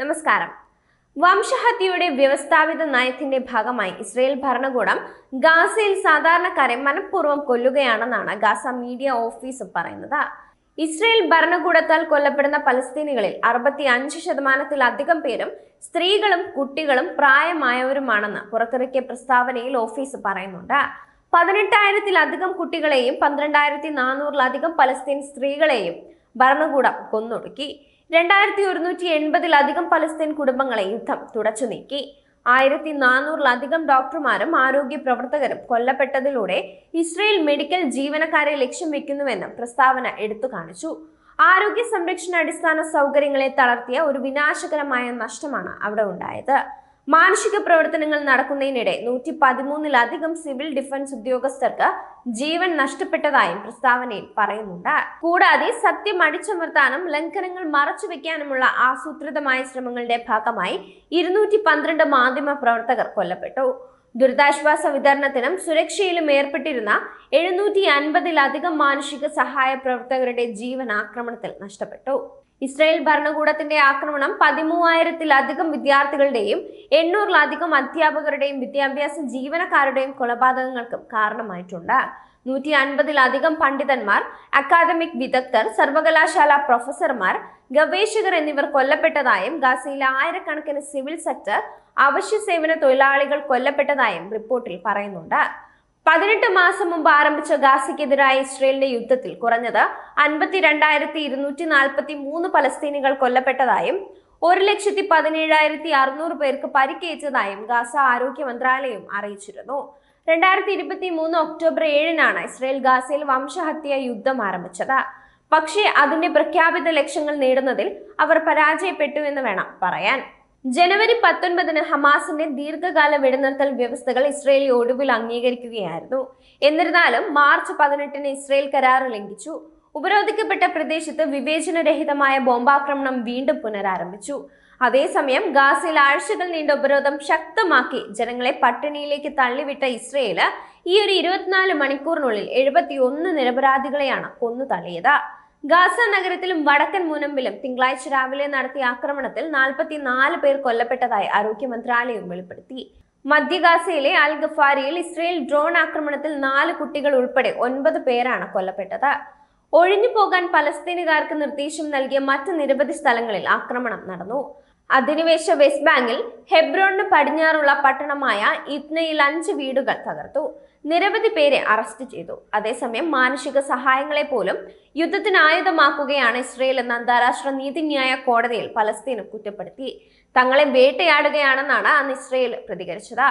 നമസ്കാരം. വംശഹത്യയുടെ വ്യവസ്ഥാപിത നയത്തിന്റെ ഭാഗമായി ഇസ്രയേൽ ഭരണകൂടം ഗാസയിൽ സാധാരണക്കാരെ മനഃപൂർവം കൊല്ലുകയാണെന്നാണ് ഗാസ മീഡിയ ഓഫീസ് പറയുന്നത്. ഇസ്രയേൽ ഭരണകൂടത്താൽ കൊല്ലപ്പെടുന്ന പലസ്തീനികളിൽ അറുപത്തി അഞ്ച് ശതമാനത്തിലധികം പേരും സ്ത്രീകളും കുട്ടികളും പ്രായമായവരുമാണെന്ന് പുറത്തിറക്കിയ പ്രസ്താവനയിൽ ഓഫീസ് പറയുന്നുണ്ട്. പതിനെട്ടായിരത്തിലധികം കുട്ടികളെയും പന്ത്രണ്ടായിരത്തി നാനൂറിലധികം പലസ്തീൻ സ്ത്രീകളെയും ഭരണകൂടം കൊന്നൊടുക്കി. രണ്ടായിരത്തി ഒരുന്നൂറ്റി എൺപതിലധികം പലസ്തീൻ കുടുംബങ്ങളെ യുദ്ധം തുടച്ചു നീക്കി. ആയിരത്തി നാനൂറിലധികം ഡോക്ടർമാരും ആരോഗ്യ പ്രവർത്തകരും കൊല്ലപ്പെട്ടതിലൂടെ ഇസ്രയേൽ മെഡിക്കൽ ജീവനക്കാരെ ലക്ഷ്യം വെക്കുന്നുവെന്ന് പ്രസ്താവന എടുത്തു കാണിച്ചു. ആരോഗ്യ സംരക്ഷണ അടിസ്ഥാന സൗകര്യങ്ങളെ തളർത്തിയ ഒരു വിനാശകരമായ നഷ്ടമാണ് അവിടെ ഉണ്ടായത്. മാനുഷിക പ്രവർത്തനങ്ങൾ നടക്കുന്നതിനിടെ നൂറ്റി പതിമൂന്നിലധികം സിവിൽ ഡിഫൻസ് ഉദ്യോഗസ്ഥർക്ക് ജീവൻ നഷ്ടപ്പെട്ടതായും പ്രസ്താവനയിൽ പറയുന്നുണ്ട്. കൂടാതെ സത്യം അടിച്ചമർത്താനും ലംഘനങ്ങൾ മറച്ചുവെക്കാനുമുള്ള ആസൂത്രിതമായ ശ്രമങ്ങളുടെ ഭാഗമായി ഇരുന്നൂറ്റി പന്ത്രണ്ട് മാധ്യമ പ്രവർത്തകർ കൊല്ലപ്പെട്ടു. ദുരിതാശ്വാസ വിതരണത്തിനും സുരക്ഷയിലും ഏർപ്പെട്ടിരുന്ന എഴുന്നൂറ്റി അൻപതിലധികം മാനുഷിക സഹായ പ്രവർത്തകരുടെ ജീവൻ ആക്രമണത്തിൽ നഷ്ടപ്പെട്ടു. ഇസ്രായേൽ ഭരണകൂടത്തിന്റെ ആക്രമണം പതിമൂവായിരത്തിലധികം വിദ്യാർത്ഥികളുടെയും എണ്ണൂറിലധികം അധ്യാപകരുടെയും വിദ്യാഭ്യാസ ജീവനക്കാരുടെയും കൊലപാതകങ്ങൾക്കും കാരണമായിട്ടുണ്ട്. നൂറ്റി അൻപതിലധികം പണ്ഡിതന്മാർ അക്കാദമിക് വിദഗ്ധർ സർവകലാശാല പ്രൊഫസർമാർ ഗവേഷകർ എന്നിവർ കൊല്ലപ്പെട്ടതായും ഗാസയിലെ ആയിരക്കണക്കിന് സിവിൽ സെക്ടർ അവശ്യ സേവന തൊഴിലാളികൾ കൊല്ലപ്പെട്ടതായും റിപ്പോർട്ടിൽ പറയുന്നുണ്ട്. പതിനെട്ട് മാസം മുമ്പ് ആരംഭിച്ച ഗാസയ്ക്കെതിരായ ഇസ്രയേലിന്റെ യുദ്ധത്തിൽ കുറഞ്ഞത് അൻപത്തിരണ്ടായിരത്തി ഇരുന്നൂറ്റി നാൽപ്പത്തി മൂന്ന് പലസ്തീനികൾ കൊല്ലപ്പെട്ടതായും ഒരു ലക്ഷത്തി പതിനേഴായിരത്തി അറുന്നൂറ് പേർക്ക് പരിക്കേറ്റതായും ഗാസ ആരോഗ്യ മന്ത്രാലയം അറിയിച്ചിരുന്നു. രണ്ടായിരത്തി ഇരുപത്തി മൂന്ന് ഒക്ടോബർ ഏഴിനാണ് ഇസ്രയേൽ ഗാസയിൽ വംശഹത്യ യുദ്ധം ആരംഭിച്ചത്. പക്ഷേ അതിന്റെ പ്രഖ്യാപിത ലക്ഷ്യങ്ങൾ നേടുന്നതിൽ അവർ പരാജയപ്പെട്ടു എന്ന് വേണം പറയാൻ. ജനുവരി പത്തൊൻപതിന് ഹമാസിന്റെ ദീർഘകാല വെടിനിർത്തൽ വ്യവസ്ഥകൾ ഇസ്രയേൽ ഒടുവിൽ അംഗീകരിക്കുകയായിരുന്നു. എന്നിരുന്നാലും മാർച്ച് പതിനെട്ടിന് ഇസ്രയേൽ കരാർ ലംഘിച്ചു. ഉപരോധിക്കപ്പെട്ട പ്രദേശത്ത് വിവേചനരഹിതമായ ബോംബാക്രമണം വീണ്ടും പുനരാരംഭിച്ചു. അതേസമയം ഗാസയിൽ ആഴ്ചകൾ നീണ്ട ഉപരോധം ശക്തമാക്കി ജനങ്ങളെ പട്ടിണിയിലേക്ക് തള്ളിവിട്ട ഇസ്രയേൽ ഈ ഒരു ഇരുപത്തിനാല് മണിക്കൂറിനുള്ളിൽ എഴുപത്തി ഒന്ന് നിരപരാധികളെയാണ് കൊന്നു തള്ളിയത്. ഗാസ നഗരത്തിലും വടക്കൻ മുനമ്പിലും തിങ്കളാഴ്ച രാവിലെ നടത്തിയ ആക്രമണത്തിൽ നാൽപ്പത്തിനാല് പേർ കൊല്ലപ്പെട്ടതായി ആരോഗ്യ മന്ത്രാലയം വെളിപ്പെടുത്തി. മധ്യ ഗാസയിലെ അൽ ഗഫാരിയിൽ ഇസ്രയേൽ ഡ്രോൺ ആക്രമണത്തിൽ നാല് കുട്ടികൾ ഉൾപ്പെടെ ഒൻപത് പേരാണ് കൊല്ലപ്പെട്ടത്. ഒഴിഞ്ഞു പോകാൻ പലസ്തീനുകാർക്ക് നിർദ്ദേശം നൽകിയ മറ്റ് നിരവധി സ്ഥലങ്ങളിൽ ആക്രമണം നടന്നു. അധിനിവേശ വെസ്റ്റ് ബാങ്കിൽ ഹെബ്രോണിന് പടിഞ്ഞാറുള്ള പട്ടണമായ ഇത്നയിൽ അഞ്ച് വീടുകൾ തകർത്തു. നിരവധി പേരെ അറസ്റ്റ് ചെയ്തു. അതേസമയം മാനുഷിക സഹായങ്ങളെ പോലും യുദ്ധത്തിന് ആയുധമാക്കുകയാണ് ഇസ്രയേൽ എന്ന അന്താരാഷ്ട്ര നീതിന്യായ കോടതിയിൽ പലസ്തീനും കുറ്റപ്പെടുത്തി. തങ്ങളെ വേട്ടയാടുകയാണെന്നാണ് അന്ന് ഇസ്രയേൽ പ്രതികരിച്ചത്.